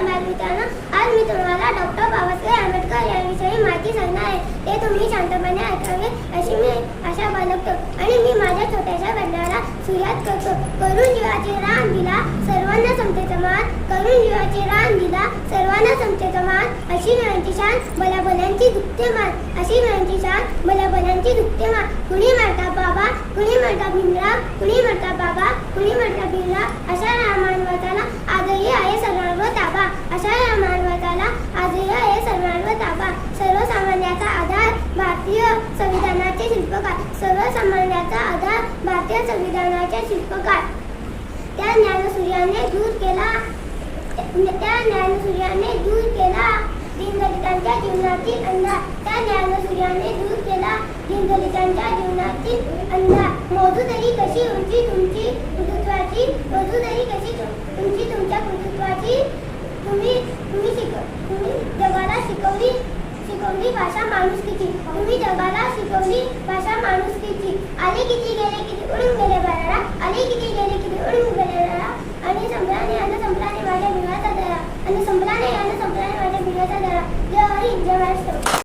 नमस्कार बालमित्रांनो आज मी तुम्हाला डॉक्टर बाबासाहेब आंबेडकर यांविषयी माहिती सांगणार आहे. ते तुम्ही शांतपणे ऐकावे अशी मी आशा बाळगतो. आणि मी माझ्या छोट्याशा बंडाला सुरुवात करतो. करून जीवाची रान दिला सर्वांना समतेचा मान करून जीवाची रान दिला सर्वांना समतेचा मान अशी मिळांची शान बलाबलांची दुखते मान अशी मिळांची शान बलाबलांची दुखते मान कुणी म्हणता बाबा कुणी म्हणता भीमराव कुणी म्हणता बाबा कुणी म्हणता भीमराव? अशा संविधानाचे शिल्पकार. सर्वसामान्याचा आधार भारतीय संविधानाचे शिल्पकार. त्या ज्ञानसूर्याने दूर केला. त्या ज्ञानसूर्याने दूर केला. दीनदलितांच्या जीवनातील अंधार. त्या ज्ञानसूर्याने दूर केला. दीनदलितांच्या जीवनातील अंधार. मधुदरी कशी उंची तुमची कर्तृत्वाची मधुदरी कशी तुमची तुमच्या कृतृत्वाची तुम्ही तुम्ही शिक तुम्ही जगाला शिकवली? शिकवली भाषा माणुसकीची. तुम्ही जगाला शिकवली भाषा माणुसकीची. आले किती गेले किती उडून गेले.